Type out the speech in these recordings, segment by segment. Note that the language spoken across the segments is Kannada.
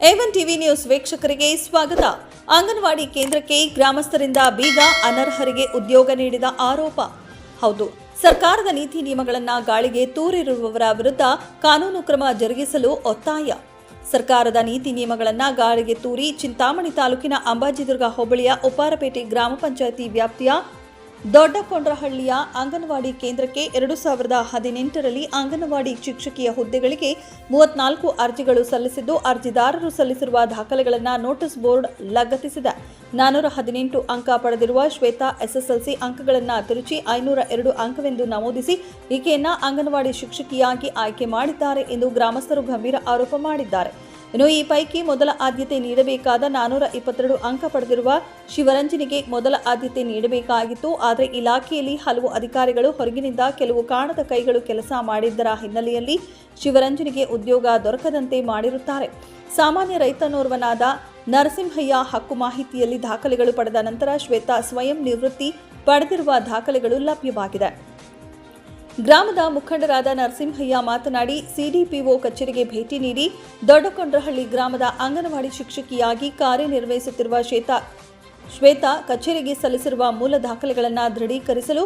ಏವನ್ ಟಿವಿ ನ್ಯೂಸ್ ವೀಕ್ಷಕರಿಗೆ ಸ್ವಾಗತ. ಅಂಗನವಾಡಿ ಕೇಂದ್ರಕ್ಕೆ ಗ್ರಾಮಸ್ಥರಿಂದ ಬೀಗ ಅನರ್ಹರಿಗೆ ಉದ್ಯೋಗ ನೀಡಿದ ಆರೋಪ. ಹೌದು, ಸರ್ಕಾರದ ನೀತಿ ನಿಯಮಗಳನ್ನು ಗಾಳಿಗೆ ತೂರಿರುವವರ ವಿರುದ್ಧ ಕಾನೂನು ಕ್ರಮ ಜರುಗಿಸಲು ಒತ್ತಾಯ. ಸರ್ಕಾರದ ನೀತಿ ನಿಯಮಗಳನ್ನು ಗಾಳಿಗೆ ತೂರಿ ಚಿಂತಾಮಣಿ ತಾಲೂಕಿನ ಅಂಬಾಜಿದುರ್ಗ ಹೋಬಳಿಯ ಉಪಾರಪೇಟೆ ಗ್ರಾಮ ಪಂಚಾಯಿತಿ ವ್ಯಾಪ್ತಿಯ ದೊಡ್ಡಕೊಂಡ್ರಹಳ್ಳಿಯ ಅಂಗನವಾಡಿ ಕೇಂದ್ರಕ್ಕೆ ಎರಡು ಸಾವಿರದ ಹದಿನೆಂಟರಲ್ಲಿ ಅಂಗನವಾಡಿ ಶಿಕ್ಷಕಿಯ ಹುದ್ದೆಗಳಿಗೆ ಮೂವತ್ನಾಲ್ಕು ಅರ್ಜಿಗಳು ಸಲ್ಲಿಸಿದ್ದು, ಅರ್ಜಿದಾರರು ಸಲ್ಲಿಸಿರುವ ದಾಖಲೆಗಳನ್ನು ನೋಟಿಸ್ ಬೋರ್ಡ್ ಲಗತ್ತಿಸಿದ. ನಾನ್ನೂರ ಹದಿನೆಂಟು ಅಂಕ ಪಡೆದಿರುವ ಶ್ವೇತಾ ಎಸ್ಎಸ್ಎಲ್ಸಿ ಅಂಕಗಳನ್ನು ತಿರುಚಿ ಐನೂರ ಎರಡು ಅಂಕವೆಂದು ನಮೂದಿಸಿ ಈಕೆಯನ್ನ ಅಂಗನವಾಡಿ ಶಿಕ್ಷಕಿಯಾಗಿ ಆಯ್ಕೆ ಮಾಡಿದ್ದಾರೆ ಎಂದು ಗ್ರಾಮಸ್ಥರು ಗಂಭೀರ ಆರೋಪ ಮಾಡಿದ್ದಾರೆ. ಇನ್ನು ಈ ಪೈಕಿ ಮೊದಲ ಆದ್ಯತೆ ನೀಡಬೇಕಾದ ನಾನೂರ ಇಪ್ಪತ್ತೆರಡು ಅಂಕ ಪಡೆದಿರುವ ಶಿವರಂಜನಿಗೆ ಮೊದಲ ಆದ್ಯತೆ ನೀಡಬೇಕಾಗಿತ್ತು. ಆದರೆ ಇಲಾಖೆಯಲ್ಲಿ ಹಲವು ಅಧಿಕಾರಿಗಳು ಹೊರಗಿನಿಂದ ಕೆಲವು ಕಾಣದ ಕೈಗಳು ಕೆಲಸ ಮಾಡಿದ್ದರ ಹಿನ್ನೆಲೆಯಲ್ಲಿ ಶಿವರಂಜನಿಗೆ ಉದ್ಯೋಗ ದೊರಕದಂತೆ ಮಾಡಿರುತ್ತಾರೆ. ಸಾಮಾನ್ಯ ರೈತನೋರ್ವನಾದ ನರಸಿಂಹಯ್ಯ ಹಕ್ಕು ಮಾಹಿತಿಯಲ್ಲಿ ದಾಖಲೆಗಳು ಪಡೆದ ನಂತರ ಶ್ವೇತಾ ಸ್ವಯಂ ನಿವೃತ್ತಿ ಪಡೆದಿರುವ ದಾಖಲೆಗಳು ಲಭ್ಯವಾಗಿದೆ. ಗ್ರಾಮದ ಮುಖಂಡರಾದ ನರಸಿಂಹಯ್ಯ ಮಾತನಾಡಿ, ಸಿಡಿಪಿಒ ಕಚೇರಿಗೆ ಭೇಟಿ ನೀಡಿ ದೊಡ್ಡಕೊಂಡ್ರಹಳ್ಳಿ ಗ್ರಾಮದ ಅಂಗನವಾಡಿ ಶಿಕ್ಷಕಿಯಾಗಿ ಕಾರ್ಯನಿರ್ವಹಿಸುತ್ತಿರುವ ಶ್ವೇತಾ ಶ್ವೇತಾ ಕಚೇರಿಗೆ ಸಲ್ಲಿಸಿರುವ ಮೂಲ ದಾಖಲೆಗಳನ್ನು ದೃಢೀಕರಿಸಲು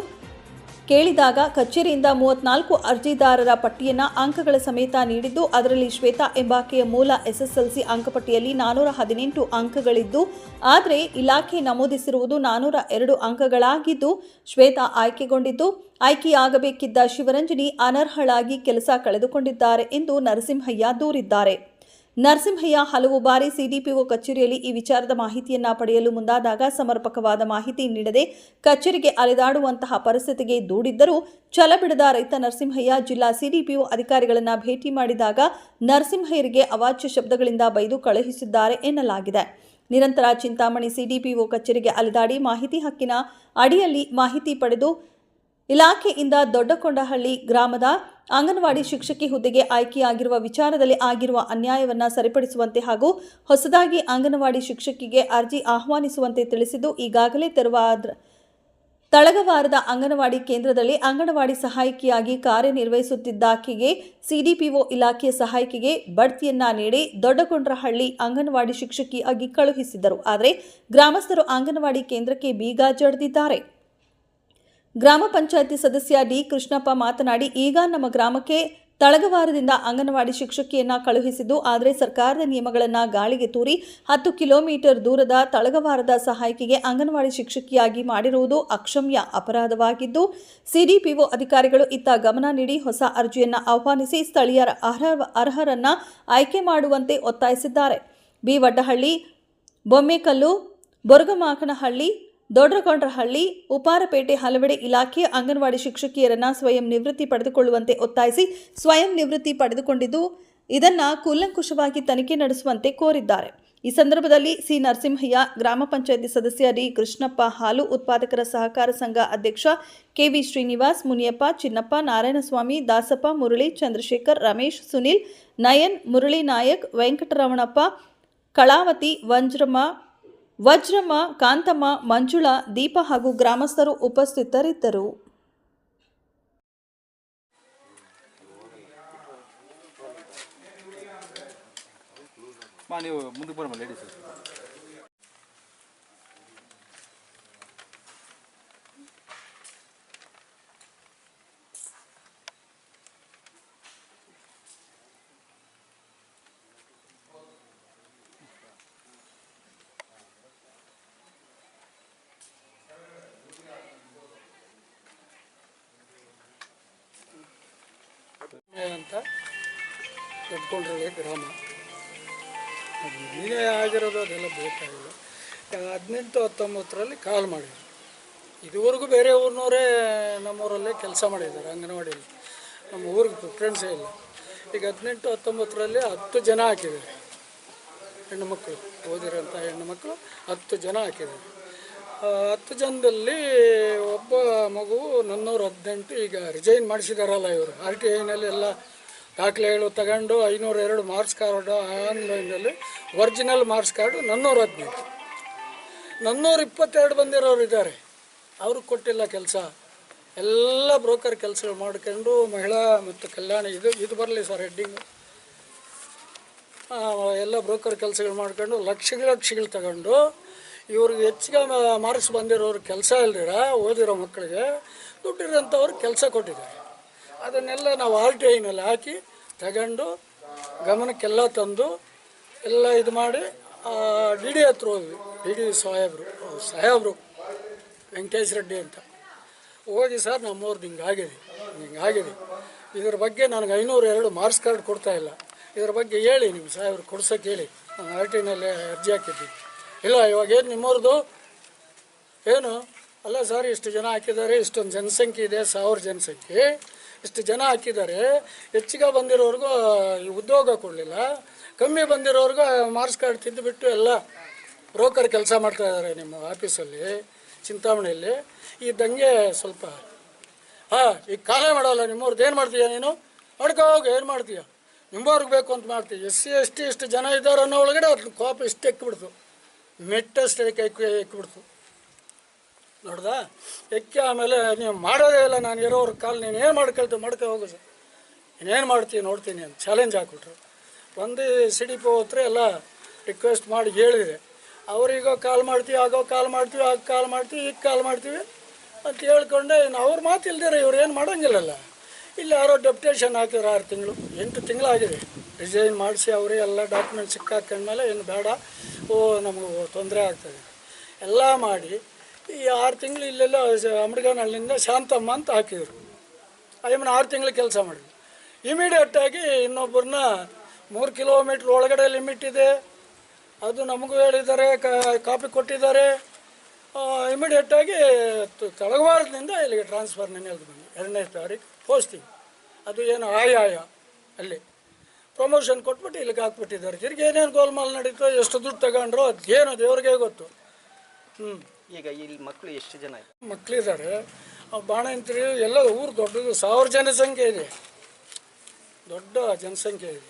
ಕೇಳಿದಾಗ ಕಚೇರಿಯಿಂದ ಮೂವತ್ನಾಲ್ಕು ಅರ್ಜಿದಾರರ ಪಟ್ಟಿಯನ್ನ ಅಂಕಗಳ ಸಮೇತ ನೀಡಿದ್ದು, ಅದರಲ್ಲಿ ಶ್ವೇತಾ ಎಂಬಾಕೆಯ ಮೂಲ ಎಸ್ಎಸ್ಎಲ್ಸಿ ಅಂಕಪಟ್ಟಿಯಲ್ಲಿ ನಾನೂರ ಹದಿನೆಂಟು ಅಂಕಗಳಿದ್ದು, ಆದರೆ ಇಲಾಖೆ ನಮೂದಿಸಿರುವುದು ನಾನೂರ ಎರಡು ಅಂಕಗಳಾಗಿದ್ದು, ಶ್ವೇತಾ ಆಯ್ಕೆಗೊಂಡಿದ್ದು. ಆಯ್ಕೆಯಾಗಬೇಕಿದ್ದ ಶಿವರಂಜನಿ ಅನರ್ಹಳಾಗಿ ಕೆಲಸ ಕಳೆದುಕೊಂಡಿದ್ದಾರೆ ಎಂದು ನರಸಿಂಹಯ್ಯ ದೂರಿದ್ದಾರೆ. ನರಸಿಂಹಯ್ಯ ಹಲವು ಬಾರಿ ಸಿಡಿಪಿಒ ಕಚೇರಿಯಲ್ಲಿ ಈ ವಿಚಾರದ ಮಾಹಿತಿಯನ್ನ ಪಡೆಯಲು ಮುಂದಾದಾಗ ಸಮರ್ಪಕವಾದ ಮಾಹಿತಿ ನೀಡದೆ ಕಚೇರಿಗೆ ಅಲೆದಾಡುವಂತಹ ಪರಿಸ್ಥಿತಿಗೆ ದೂಡಿದ್ದರೂ ಛಲಬಿಡದ ರೈತ ನರಸಿಂಹಯ್ಯ ಜಿಲ್ಲಾ ಸಿಡಿಪಿಒ ಅಧಿಕಾರಿಗಳನ್ನ ಭೇಟಿ ಮಾಡಿದಾಗ ನರಸಿಂಹಯ್ಯರಿಗೆ ಅವಾಚ್ಯ ಶಬ್ದಗಳಿಂದ ಬೈದು ಕಳುಹಿಸಿದ್ದಾರೆ ಎನ್ನಲಾಗಿದೆ. ನಿರಂತರ ಚಿಂತಾಮಣಿ ಸಿಡಿಪಿಒ ಕಚೇರಿಗೆ ಅಲೆದಾಡಿ ಮಾಹಿತಿ ಹಕ್ಕಿನ ಅಡಿಯಲ್ಲಿ ಮಾಹಿತಿ ಪಡೆದು ಇಲಾಖೆಯಿಂದ ದೊಡ್ಡಕೊಂಡಹಳ್ಳಿ ಗ್ರಾಮದ ಅಂಗನವಾಡಿ ಶಿಕ್ಷಕಿ ಹುದ್ದೆಗೆ ಆಯ್ಕೆಯಾಗಿರುವ ವಿಚಾರದಲ್ಲಿ ಆಗಿರುವ ಅನ್ಯಾಯವನ್ನು ಸರಿಪಡಿಸುವಂತೆ ಹಾಗೂ ಹೊಸದಾಗಿ ಅಂಗನವಾಡಿ ಶಿಕ್ಷಕಿಗೆ ಅರ್ಜಿ ಆಹ್ವಾನಿಸುವಂತೆ ತಿಳಿಸಿದ್ದು ಈಗಾಗಲೇ ತೆರವಾದ ತಳಗವಾರದ ಅಂಗನವಾಡಿ ಕೇಂದ್ರದಲ್ಲಿ ಅಂಗನವಾಡಿ ಸಹಾಯಕಿಯಾಗಿ ಕಾರ್ಯನಿರ್ವಹಿಸುತ್ತಿದ್ದಾಕೆಗೆ ಸಿಡಿಪಿಒ ಇಲಾಖೆಯ ಸಹಾಯಕಿಗೆ ಬಡ್ತಿಯನ್ನ ನೀಡಿ ದೊಡ್ಡಕೊಂಡ್ರಹಳ್ಳಿ ಅಂಗನವಾಡಿ ಶಿಕ್ಷಕಿಯಾಗಿ ಕಳುಹಿಸಿದರು ಆದರೆ ಗ್ರಾಮಸ್ಥರು ಅಂಗನವಾಡಿ ಕೇಂದ್ರಕ್ಕೆ ಬೀಗ ಜಡಿದಿದ್ದಾರೆ. ಗ್ರಾಮ ಪಂಚಾಯಿತಿ ಸದಸ್ಯ ಡಿ ಕೃಷ್ಣಪ್ಪ ಮಾತನಾಡಿ, ಈಗ ನಮ್ಮ ಗ್ರಾಮಕ್ಕೆ ತಳಗವಾರದಿಂದ ಅಂಗನವಾಡಿ ಶಿಕ್ಷಕಿಯನ್ನ ಕಳುಹಿಸಿದ್ದು, ಆದರೆ ಸರ್ಕಾರದ ನಿಯಮಗಳನ್ನು ಗಾಳಿಗೆ ತೂರಿ ಹತ್ತು ಕಿಲೋಮೀಟರ್ ದೂರದ ತಳಗವಾರದ ಸಹಾಯಕಿಗೆ ಅಂಗನವಾಡಿ ಶಿಕ್ಷಕಿಯಾಗಿ ಮಾಡಿರುವುದು ಅಕ್ಷಮ್ಯ ಅಪರಾಧವಾಗಿದ್ದು, ಸಿಡಿಪಿಒ ಅಧಿಕಾರಿಗಳು ಇತ್ತ ಗಮನ ನೀಡಿ ಹೊಸ ಅರ್ಜಿಯನ್ನು ಆಹ್ವಾನಿಸಿ ಸ್ಥಳೀಯರ ಅರ್ಹ ಅರ್ಹರನ್ನ ಆಯ್ಕೆ ಮಾಡುವಂತೆ ಒತ್ತಾಯಿಸಿದ್ದಾರೆ. ಬಿ. ವಡ್ಡಹಳ್ಳಿ, ಬೊಮ್ಮೆಕಲ್ಲು, ಬೊರಗಮಾಕನಹಳ್ಳಿ ದೊಡ್ಡಕೊಂಡ್ರಹಳ್ಳಿ ಉಪಾರಪೇಟೆ ಹಲವೆಡೆ ಇಲಾಖೆ ಅಂಗನವಾಡಿ ಶಿಕ್ಷಕಿಯರನ್ನ ಸ್ವಯಂ ನಿವೃತ್ತಿ ಪಡೆದುಕೊಳ್ಳುವಂತೆ ಒತ್ತಾಯಿಸಿ ಸ್ವಯಂ ನಿವೃತ್ತಿ ಪಡೆದುಕೊಂಡಿದ್ದು, ಇದನ್ನ ಕೂಲಂಕುಷವಾಗಿ ತನಿಖೆ ನಡೆಸುವಂತೆ ಕೋರಿದ್ದಾರೆ. ಈ ಸಂದರ್ಭದಲ್ಲಿ ಸಿ. ನರಸಿಂಹಯ್ಯ, ಗ್ರಾಮ ಪಂಚಾಯಿತಿ ಸದಸ್ಯ ಡಿ. ಕೃಷ್ಣಪ್ಪ, ಹಾಲು ಉತ್ಪಾದಕರ ಸಹಕಾರ ಸಂಘ ಅಧ್ಯಕ್ಷ ಕೆವಿ ಶ್ರೀನಿವಾಸ್, ಮುನಿಯಪ್ಪ, ಚಿನ್ನಪ್ಪ, ನಾರಾಯಣಸ್ವಾಮಿ, ದಾಸಪ್ಪ, ಮುರಳಿ, ಚಂದ್ರಶೇಖರ್, ರಮೇಶ್, ಸುನಿಲ್, ನಯನ್, ಮುರಳಿ ನಾಯಕ್, ವೆಂಕಟರಮಣಪ್ಪ, ಕಳಾವತಿ, ವಂಜ್ರಮ್ಮ ವಜ್ರಮ್ಮ ಕಾಂತಮ್ಮ ಮಂಜುಳಾ ದೀಪ ಹಾಗೂ ಗ್ರಾಮಸ್ಥರು ಉಪಸ್ಥಿತರಿದ್ದರು. ಮುಂದಕ್ಕೆ ಬರಮ್ಮ ಲೇಡೀಸ್ ಅಂತ ದೊಡ್ಡಕೊಂಡ್ರಳ್ಳಿ ಗ್ರಾಮ. ಅದು ಆಗಿರೋದು ಅದೆಲ್ಲ ಬೇಕಾಗಿಲ್ಲ. ಹದಿನೆಂಟು ಹತ್ತೊಂಬತ್ತರಲ್ಲಿ ಕಾಲ್ ಮಾಡಿದ್ರು. ಇದುವರೆಗೂ ಬೇರೆ ಊರಿನವರೇ ನಮ್ಮೂರಲ್ಲೇ ಕೆಲಸ ಮಾಡಿದ್ದಾರೆ ಅಂಗನವಾಡಿಯಲ್ಲಿ. ನಮ್ಮ ಊರಿಗೆ ಪ್ರಿಫ್ರೆನ್ಸೇ ಇಲ್ಲ. ಈಗ ಹದಿನೆಂಟು ಹತ್ತೊಂಬತ್ತರಲ್ಲಿ ಹತ್ತು ಜನ ಹಾಕಿದ್ದಾರೆ. ಹೆಣ್ಣು ಮಕ್ಕಳು ಓದಿರೋಂಥ ಹೆಣ್ಣು ಮಕ್ಕಳು ಹತ್ತು ಜನ ಹಾಕಿದ್ದಾರೆ. ಹತ್ತು ಜನದಲ್ಲಿ ಒಬ್ಬ ಮಗು ನನ್ನೂರ ಹದಿನೆಂಟು ಈಗ ರಿಜೈನ್ ಮಾಡಿಸಿದಾರಲ್ಲ ಇವರು. ಆರ್ ಟಿ ಐನಲ್ಲಿ ಎಲ್ಲ ದಾಖಲೆಗಳು ತಗೊಂಡು ಐನೂರ ಎರಡು ಮಾರ್ಕ್ಸ್ ಕಾರ್ಡು ಆನ್ಲೈನಲ್ಲಿ ಒರಿಜಿನಲ್ ಮಾರ್ಕ್ಸ್ ಕಾರ್ಡು ನನ್ನೂರ ಹದಿನೆಂಟು. ನನ್ನೂರ ಇಪ್ಪತ್ತೆರಡು ಬಂದಿರೋರು ಇದ್ದಾರೆ. ಅವ್ರಿಗೆ ಕೊಟ್ಟಿಲ್ಲ ಕೆಲಸ. ಎಲ್ಲ ಬ್ರೋಕರ್ ಕೆಲಸಗಳು ಮಾಡ್ಕೊಂಡು ಮಹಿಳಾ ಮತ್ತು ಕಲ್ಯಾಣ ಇದು ಇದು ಬರಲಿ ಸರ್ ಹೆಡ್ಡಿಂಗು ಎಲ್ಲ ಬ್ರೋಕರ್ ಕೆಲಸಗಳು ಮಾಡ್ಕೊಂಡು ಲಕ್ಷಗಳ ಲಕ್ಷಗಳು ತಗೊಂಡು ಇವ್ರಿಗೆ ಹೆಚ್ಚಿಗೆ ಮಾರ್ಕ್ಸ್ ಬಂದಿರೋರು ಕೆಲಸ ಇಲ್ದಿರ, ಓದಿರೋ ಮಕ್ಕಳಿಗೆ ದುಡ್ಡಿರೋಂಥವ್ರು ಕೆಲಸ ಕೊಟ್ಟಿದ್ದಾರೆ. ಅದನ್ನೆಲ್ಲ ನಾವು ಆರ್ ಟಿ ಐನಲ್ಲಿ ಹಾಕಿ ತಗೊಂಡು ಗಮನಕ್ಕೆಲ್ಲ ತಂದು ಎಲ್ಲ ಇದು ಮಾಡಿ ಡಿ ಡಿ ಹತ್ರ ಹೋದ್ವಿ. ಡಿ ಡಿ ಸಾಹೇಬರು ಸಾಹೇಬರು, ವೆಂಕಟೇಶ್ ರೆಡ್ಡಿ ಅಂತ. ಹೋಗಿ ಸರ್ ನಮ್ಮವ್ರದ್ದು ಹಿಂಗಾಗಿದೆ ಹಿಂಗಾಗಿದೆ ಇದ್ರ ಬಗ್ಗೆ ನನಗೆ ಐನೂರು ಎರಡು ಮಾರ್ಕ್ಸ್ ಕಾರ್ಡ್ ಕೊಡ್ತಾ ಇಲ್ಲ. ಇದ್ರ ಬಗ್ಗೆ ಹೇಳಿ ನಿಮ್ಮ ಸಾಹೇಬ್ರು, ಕೊಡ್ಸೋಕೆ ಹೇಳಿ. ನಾನು ಆರ್ ಟಿನಲ್ಲಿ ಅರ್ಜಿ ಹಾಕಿದ್ದೀನಿ. ಇಲ್ಲ, ಇವಾಗ ಏನು ನಿಮ್ಮವ್ರದ್ದು ಏನು? ಅಲ್ಲ ಸರ್ ಇಷ್ಟು ಜನ ಹಾಕಿದ್ದಾರೆ, ಇಷ್ಟೊಂದು ಜನಸಂಖ್ಯೆ ಇದೆ, ಸಾವಿರ ಜನಸಂಖ್ಯೆ. ಇಷ್ಟು ಜನ ಹಾಕಿದ್ದಾರೆ, ಹೆಚ್ಚಿಗೆ ಬಂದಿರೋರ್ಗೂ ಉದ್ಯೋಗ ಕೊಡಲಿಲ್ಲ. ಕಮ್ಮಿ ಬಂದಿರೋರ್ಗೂ ಮಾರ್ಕ್ಸ್ ಕಾರ್ಡ್ ತಿದ್ದುಬಿಟ್ಟು ಎಲ್ಲ ಬ್ರೋಕರ್ ಕೆಲಸ ಮಾಡ್ತಾ ಇದ್ದಾರೆ ನಿಮ್ಮ ಆಫೀಸಲ್ಲಿ ಚಿಂತಾಮಣಿಯಲ್ಲಿ ಈ ದಂಗೆ ಸ್ವಲ್ಪ, ಹಾಂ, ಈಗ ಕಾಲೇ ಮಾಡೋಲ್ಲ ನಿಮ್ಮವ್ರದ್ದು ಏನು ಮಾಡ್ತೀಯ ನೀನು? ಮಾಡ್ಕೋ ಏನು ಮಾಡ್ತೀಯ? ನಿಮ್ಮವ್ರಿಗೆ ಬೇಕು ಅಂತ ಮಾಡ್ತೀಯ. ಎಸ್ ಸಿ, ಎಸ್ ಟಿ, ಇಷ್ಟು ಜನ ಇದ್ದಾರೆ ಅನ್ನೋ ಒಳಗಡೆ ಅದ್ರ ಕೋಪ ಇಷ್ಟು ಮೆಟ್ಟಷ್ಟು ಎಕ್ಕಿ ಎಕ್ಕಿಬಿಡ್ತು ನೋಡ್ದಾ? ಎಕ್ಕಿ ಆಮೇಲೆ ನೀವು ಮಾಡೋದೇ ಇಲ್ಲ, ನಾನು ಇರೋವ್ರ ಕಾಲು ನೀನು ಏನು ಮಾಡ್ಕೊಳ್ತೀವಿ ಮಾಡ್ಕೊ ಹೋಗು ಸರ್. ನೀನೇನು ಮಾಡ್ತೀವಿ ನೋಡ್ತೀನಿ ಅಂತ ಚಾಲೆಂಜ್ ಹಾಕ್ಬಿಟ್ರು. ಒಂದು ಸಿ ಡಿ ಎಲ್ಲ ರಿಕ್ವೆಸ್ಟ್ ಮಾಡಿ ಹೇಳಿದೆ. ಅವ್ರಿಗೋ ಕಾಲ್ ಮಾಡ್ತೀವಿ ಆಗೋ ಕಾಲ್ ಮಾಡ್ತೀವಿ ಆಗ ಕಾಲ್ ಮಾಡ್ತೀವಿ ಈಗ ಕಾಲ್ ಮಾಡ್ತೀವಿ ಅಂತ ಹೇಳ್ಕೊಂಡೆ, ಇನ್ನು ಅವ್ರ ಮಾತಿಲ್ದಿರ ಇವ್ರು ಏನು ಮಾಡೋಂಗಿಲ್ಲಲ್ಲ. ಇಲ್ಲಿ ಯಾರೋ ಡೆಪ್ಟೇಷನ್ ಹಾಕಿದ್ರು ಆರು ತಿಂಗಳು, ಎಂಟು ತಿಂಗಳಾಗಿದೆ. ರಿಸೈನ್ ಮಾಡಿಸಿ ಅವರೇ ಎಲ್ಲ ಡಾಕ್ಯುಮೆಂಟ್ ಸಿಕ್ಕಾಕೊಂಡ್ಮೇಲೆ ಏನು ಬೇಡ, ಓ, ನಮಗೂ ತೊಂದರೆ ಆಗ್ತದೆ. ಎಲ್ಲ ಮಾಡಿ ಈ ಆರು ತಿಂಗಳು ಇಲ್ಲೆಲ್ಲ ಅಮೃಗನಹಳ್ಳಿಯಿಂದ ಶಾಂತಮ್ಮ ಅಂತ ಹಾಕಿದರು. ಐಮನ್ ಆರು ತಿಂಗಳು ಕೆಲಸ ಮಾಡಿದ್ವಿ ಇಮಿಡಿಯೇಟಾಗಿ ಇನ್ನೊಬ್ಬರನ್ನ ಮೂರು ಕಿಲೋಮೀಟ್ರ್ ಒಳಗಡೆ ಲಿಮಿಟ್ ಇದೆ. ಅದು ನಮಗೂ ಹೇಳಿದ್ದಾರೆ ಕಾಪಿ ಕೊಟ್ಟಿದ್ದಾರೆ. ಇಮಿಡಿಯೇಟಾಗಿ ತಳಗವಾರದಿಂದ ಇಲ್ಲಿಗೆ ಟ್ರಾನ್ಸ್ಫರ್ ನೆನೆದು ಬಂದು. ಎರಡನೇ ತಾರೀಕು ಪೋಸ್ಟಿಂಗ್ ಅದು ಏನು ಆಯಾಯ ಅಲ್ಲಿ. ಪ್ರಮೋಷನ್ ಕೊಟ್ಬಿಟ್ಟು ಇಲ್ಲಿಗೆ ಹಾಕ್ಬಿಟ್ಟಿದ್ದಾರೆ ತಿರ್ಗಿ ಏನೇನು ಗೋಲ್ಮಾಲ್ ನಡೀತೋ ಎಷ್ಟು ದುಡ್ಡು ತಗೊಂಡ್ರೋ ಅದೇನು ದೇವ್ರಿಗೆ ಗೊತ್ತು. ಹ್ಞೂ ಈಗ ಇಲ್ಲಿ ಮಕ್ಕಳು ಎಷ್ಟು ಜನ ಮಕ್ಕಳಿದ್ದಾರೆ ಬಾಣಂತ್ರಿ ಎಲ್ಲ ಊರು ದೊಡ್ಡದು ಸಾವಿರ ಜನಸಂಖ್ಯೆ ಇದೆ. ದೊಡ್ಡ ಜನಸಂಖ್ಯೆ ಇದೆ.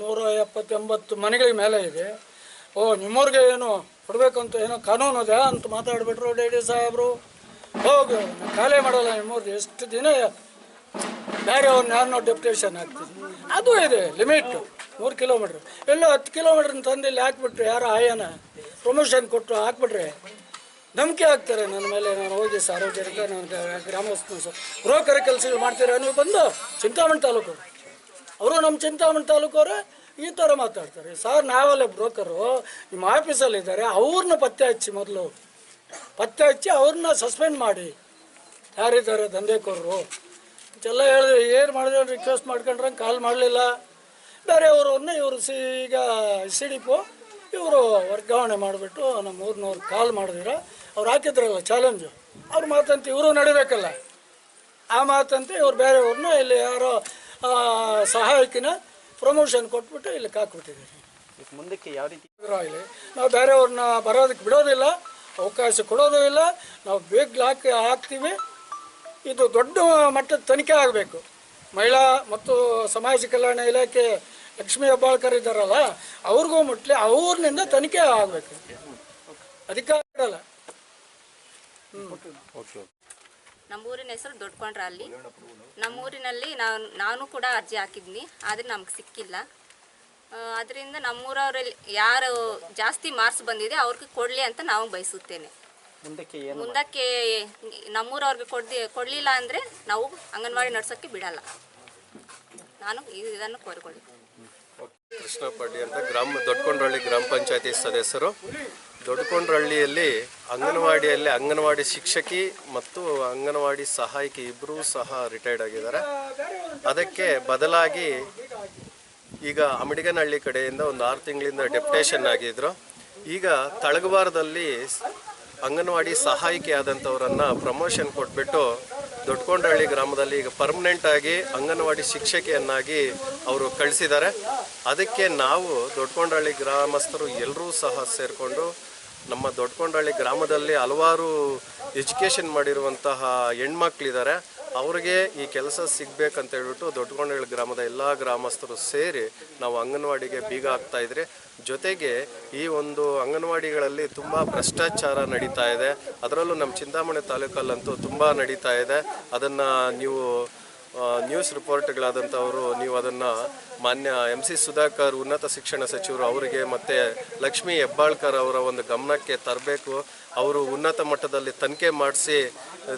ನೂರ ಎಪ್ಪತ್ತೆಂಬತ್ತು ಮನೆಗಳ ಮೇಲೆ ಇದೆ. ಓ ನಿಮ್ಮವ್ರಿಗೆ ಏನು ಕೊಡಬೇಕಂತ ಏನೋ ಕಾನೂನು ಅದೇ ಅಂತ ಮಾತಾಡ್ಬಿಟ್ರು ಡಿ ಡಿ ಸಾಹೇಬರು. ಹೋಗು ಖಾಲಿ ಮಾಡಲ್ಲ ನಿಮ್ಮವ್ರದ್ದು ಎಷ್ಟು ದಿನ ಬೇರೆ ಅವ್ರನ್ನ ಯಾರನ್ನೋ ಡೆಪ್ಟೇಷನ್ ಹಾಕ್ತೀವಿ ಅದು ಇದೆ ಲಿಮಿಟ್ ಮೂರು ಕಿಲೋಮೀಟ್ರ್ ಎಲ್ಲೋ ಹತ್ತು ಕಿಲೋಮೀಟ್ರ್ ತಂದು ಇಲ್ಲಿ ಹಾಕ್ಬಿಟ್ರೆ ಯಾರು ಆಯನ ಪ್ರಮೋಷನ್ ಕೊಟ್ಟು ಹಾಕ್ಬಿಟ್ರೆ ನಂಬಿಕೆ ಆಗ್ತಾರೆ ನನ್ನ ಮೇಲೆ. ನಾನು ಹೋಗಿ ಸಾರ್ವಜನಿಕ, ನಾನು ಗ್ರಾಮಸ್ಥ ಬ್ರೋಕರ್ ಕೆಲಸಗಳು ಮಾಡ್ತೀರ ನೀವು ಬಂದು ಚಿಂತಾಮಣಿ ತಾಲೂಕು ಅವರು. ನಮ್ಮ ಚಿಂತಾಮಣಿ ತಾಲೂಕವರು ಈ ಥರ ಮಾತಾಡ್ತಾರೆ. ಸರ್, ನಾವೆಲ್ಲ ಬ್ರೋಕರು. ನಿಮ್ಮ ಆಫೀಸಲ್ಲಿದ್ದಾರೆ ಅವ್ರನ್ನ ಪತ್ತೆ ಹಚ್ಚಿ ಮೊದಲು. ಪತ್ತೆ ಹಚ್ಚಿ ಅವ್ರನ್ನ ಸಸ್ಪೆಂಡ್ ಮಾಡಿ. ಯಾರಿದ್ದಾರೆ ದಂಧೆಕೋರರು? ಎಲ್ಲ ಹೇಳಿದ್ರೆ ಏನು ಮಾಡಿದ್ರು ರಿಕ್ವೆಸ್ಟ್ ಮಾಡ್ಕೊಂಡ್ರೆ ಕಾಲ್ ಮಾಡಲಿಲ್ಲ. ಬೇರೆ ಒಂದೇ ಇವರು ಸಿ ಈಗ ಸಿ ಡಿ ಪೋ ಇವರು ವರ್ಗಾವಣೆ ಮಾಡಿಬಿಟ್ಟು ನಮ್ಮ ಊರಿನವ್ರು ಕಾಲ್ ಮಾಡಿದ್ರು. ಅವ್ರು ಹಾಕಿದ್ರಲ್ಲ ಚಾಲೆಂಜು ಅವ್ರ ಮಾತಂತ ಇವರು ನಡಿಬೇಕಲ್ಲ. ಆ ಮಾತಂತೆ ಇವ್ರು ಬೇರೆಯವ್ರನ್ನ ಇಲ್ಲಿ ಯಾರೋ ಸಹಾಯಕಿನ ಪ್ರಮೋಷನ್ ಕೊಟ್ಬಿಟ್ಟು ಇಲ್ಲಿ ಹಾಕ್ಬಿಟ್ಟಿದ್ದಾರೆ ಈಗ ಮುಂದಕ್ಕೆ ಯಾವ ರೀತಿ ಆಗಲಿ ನಾವು ಬೇರೆಯವ್ರನ್ನ ಬರೋದಕ್ಕೆ ಬಿಡೋದಿಲ್ಲ ಅವಕಾಶ ಕೊಡೋದೂ ಇಲ್ಲ. ನಾವು ಬೇಗ ಹಾಕಿ ಹಾಕ್ತೀವಿ. ಇದು ದೊಡ್ಡ ಮಟ್ಟದ ತನಿಖೆ ಆಗಬೇಕು. ಮಹಿಳಾ ಮತ್ತು ಸಮಾಜ ಕಲ್ಯಾಣ ಇಲಾಖೆ ಲಕ್ಷ್ಮೀ ಹೆಬ್ಬಾಳ್ಕರ್ ಇದ್ದಾರಲ್ಲ, ಅವ್ರಿಗೂ ಮುಟ್ಲಿ ಅವ್ರನಿಂದ ತನಿಖೆ ಆಗಬೇಕು. ಅಧಿಕಾರ ಇರಲ್ಲ ನಮ್ಮೂರಿನ ಹೆಸರು ದೊಡ್ಕೊಂಡ್ರ ಅಲ್ಲಿ ನಮ್ಮೂರಿನಲ್ಲಿ ನಾನು ನಾನು ಕೂಡ ಅರ್ಜಿ ಹಾಕಿದ್ನಿ ಆದರೆ ನಮ್ಗೆ ಸಿಕ್ಕಿಲ್ಲ. ಅದರಿಂದ ನಮ್ಮೂರವರಲ್ಲಿ ಯಾರು ಜಾಸ್ತಿ ಮಾರ್ಕ್ಸ್ ಬಂದಿದೆ ಅವ್ರಿಗೆ ಕೊಡಲಿ ಅಂತ ನಾವು ಬಯಸುತ್ತೇನೆ. ಮುಂದಕ್ಕೆ ಏನು ಮುಂದಕ್ಕೆ ನಮ್ಮೂರವ್ರಿಗೆ ಕೊಡ್ದಿ ಕೊಡಲಿಲ್ಲ ಅಂದರೆ ನಾವು ಅಂಗನವಾಡಿ ನಡ್ಸೋಕ್ಕೆ ಬಿಡಲ್ಲ. ನಾನು ಇದನ್ನು ಕೋರಿಕೊಳ್ಳಿ. ಕೃಷ್ಣ ಅಂತ ಗ್ರಾಮ ದೊಡ್ಡಕೊಂಡ್ರಳ್ಳಿ ಗ್ರಾಮ ಪಂಚಾಯತಿ ಸದಸ್ಯರು. ದೊಡ್ಡಕೊಂಡ್ರಳ್ಳಿಯಲ್ಲಿ ಅಂಗನವಾಡಿಯಲ್ಲಿ ಅಂಗನವಾಡಿ ಶಿಕ್ಷಕಿ ಮತ್ತು ಅಂಗನವಾಡಿ ಸಹಾಯಕಿ ಇಬ್ಬರೂ ಸಹ ರಿಟೈರ್ಡ್ ಆಗಿದ್ದಾರೆ. ಅದಕ್ಕೆ ಬದಲಾಗಿ ಈಗ ಅಮಡಿಗನಹಳ್ಳಿ ಕಡೆಯಿಂದ ಒಂದು ಆರು ತಿಂಗಳಿಂದ ಡೆಪ್ಟೇಷನ್ ಆಗಿದ್ರು. ಈಗ ತಳಗವಾರದಲ್ಲಿ ಅಂಗನವಾಡಿ ಸಹಾಯಕಿ ಆದಂಥವರನ್ನು ಪ್ರಮೋಷನ್ ಕೊಟ್ಬಿಟ್ಟು ದೊಡ್ಡಕೊಂಡಹಳ್ಳಿ ಗ್ರಾಮದಲ್ಲಿ ಈಗ ಪರ್ಮನೆಂಟ್ ಆಗಿ ಅಂಗನವಾಡಿ ಶಿಕ್ಷಕಿಯನ್ನಾಗಿ ಅವರು ಕಳಿಸಿದ್ದಾರೆ. ಅದಕ್ಕೆ ನಾವು ದೊಡ್ಡಕೊಂಡಹಳ್ಳಿ ಗ್ರಾಮಸ್ಥರು ಎಲ್ಲರೂ ಸಹ ಸೇರಿಕೊಂಡು ನಮ್ಮ ದೊಡ್ಡಕೊಂಡಹಳ್ಳಿ ಗ್ರಾಮದಲ್ಲಿ ಹಲವಾರು ಎಜುಕೇಷನ್ ಮಾಡಿರುವಂತಹ ಹೆಣ್ಮಕ್ಳಿದ್ದಾರೆ. ಅವ್ರಿಗೆ ಈ ಕೆಲಸ ಸಿಗ್ಬೇಕಂತ ಹೇಳ್ಬಿಟ್ಟು ದೊಡ್ಡಗೊಂಡಳ್ಳಿ ಗ್ರಾಮದ ಎಲ್ಲ ಗ್ರಾಮಸ್ಥರು ಸೇರಿ ನಾವು ಅಂಗನವಾಡಿಗೆ ಬೀಗ ಹಾಕ್ತಾ ಇದ್ರೆ, ಜೊತೆಗೆ ಈ ಒಂದು ಅಂಗನವಾಡಿಗಳಲ್ಲಿ ತುಂಬ ಭ್ರಷ್ಟಾಚಾರ ನಡೀತಾ ಇದೆ. ಅದರಲ್ಲೂ ನಮ್ಮ ಚಿಂತಾಮಣಿ ತಾಲೂಕಲ್ಲಂತೂ ತುಂಬ ನಡೀತಾ ಇದೆ. ಅದನ್ನು ನೀವು ನ್ಯೂಸ್ ರಿಪೋರ್ಟ್ಗಳಾದಂಥವರು, ನೀವು ಅದನ್ನು ಮಾನ್ಯ ಎಂ ಸಿ ಸುಧಾಕರ್ ಉನ್ನತ ಶಿಕ್ಷಣ ಸಚಿವರು ಅವರಿಗೆ ಮತ್ತು ಲಕ್ಷ್ಮೀ ಹೆಬ್ಬಾಳ್ಕರ್ ಅವರ ಒಂದು ಗಮನಕ್ಕೆ ತರಬೇಕು. ಅವರು ಉನ್ನತ ಮಟ್ಟದಲ್ಲಿ ತನಿಖೆ ಮಾಡಿಸಿ,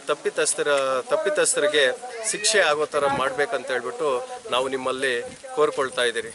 ತಪ್ಪಿತಸ್ಥರ, ತಪ್ಪಿತಸ್ಥರಿಗೆ ಶಿಕ್ಷೆ ಆಗೋ ಥರ ಮಾಡಬೇಕಂತ ಹೇಳ್ಬಿಟ್ಟು ನಾವು ನಿಮ್ಮಲ್ಲಿ ಕೋರ್ಕೊಳ್ತಾ ಇದ್ದೀರಿ.